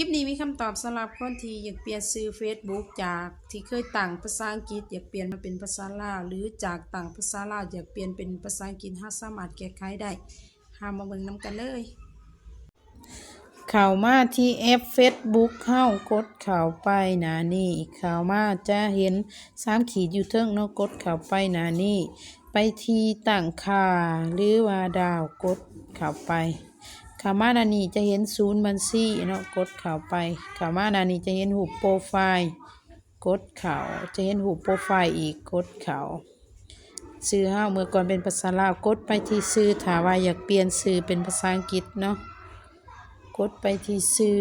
คลิปนี้มีคำตอบสำหรับคนที่อยากเปลี่ยนชื่อ Facebook จากที่เคยตั้งภาษาอังกฤษอยากเปลี่ยนมาเป็นภาษาลาวหรือจากตั้งภาษาลาวอยากเปลี่ยนเป็นภาษาอังกฤษหาสามารถแก้ไขได้หามาเบิ่งนำกันเลยเข้ามาที่แอป Facebook เข้ากดเข้าไปหนานี้เข้ามาจะเห็นสามขีดอยู่เทิงเนาะกดเข้าไปหนานี้ไปที่ตั้งค่าหรือว่าดาวกดเข้าไป เข้ามาหน้านี้จะเห็นศูนย์บัญชีเนาะกดเข้าไปเข้ามาหน้านี้จะเห็นรูปโปรไฟล์กดเข้าจะเห็นรูปโปรไฟล์อีกกดเข้าชื่อเฮาเมื่อก่อนเป็นภาษาลาวกดไปที่ชื่อถาว่าอยากเปลี่ยนชื่อเป็นภาษาอังกฤษเนาะกดไปที่ชื่อ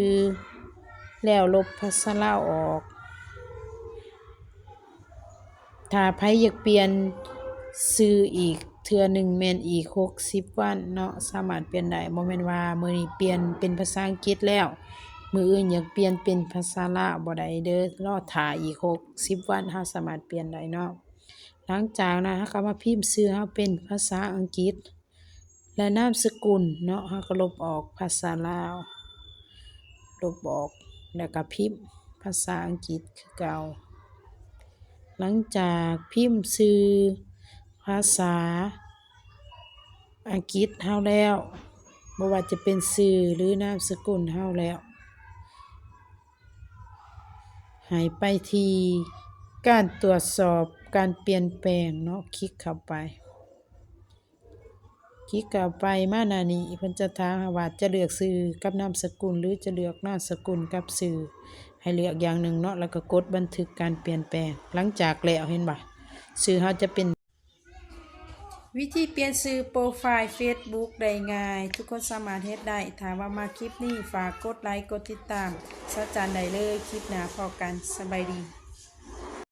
แล้วลบภาษาลาวออกถ้าไผอยากเปลี่ยนชื่ออีก เทื่อหนึ่งแม่นอีก60วันเนาะสามารถเปลี่ยนได้บ่แม่นว่ามื้อนี้เปลี่ยนเป็นภาษาอังกฤษแล้ว มื้ออื่นอยากเปลี่ยนเป็นภาษาลาวบ่ได้เด้อรอท่าอีก60วันเฮาสามารถเปลี่ยนได้เนาะหลังจากนั้นเราก็มาพิมพ์ชื่อเราเป็นภาษาอังกฤษ และนามสกุลเนาะเราก็ลบออกภาษาลาวลบออกแล้วก็พิมพ์ภาษาอังกฤษคือเก่าหลังจากพิมพ์ชื่อ ภาษา อังกฤษเฮาแล้วบ่ว่าจะเป็นชื่อหรือนามสกุลเฮาแล้วให้ไปทีการตรวจสอบการเปลี่ยนแปลงเนาะคลิกเข้าไป คลิกเข้าไปมาหน้านี้เพิ่นจะถามว่าจะเลือกชื่อกับนามสกุล หรือจะเลือกนามสกุลกับชื่อ ให้เลือกอย่างหนึ่งเนาะแล้วก็กดบันทึกการเปลี่ยนแปลง หลังจากแล้วเห็นบ่ชื่อเฮาจะเป็น วิธีเปลี่ยนชื่อโปรไฟล์ Facebook ได้ง่าย ทุกคนสามารถเฮ็ดได้ถ้าว่ามาคลิปนี้ฝากกดไลค์กดติดตามสะจันได้เลยคลิปหน้าพอกันสบายดี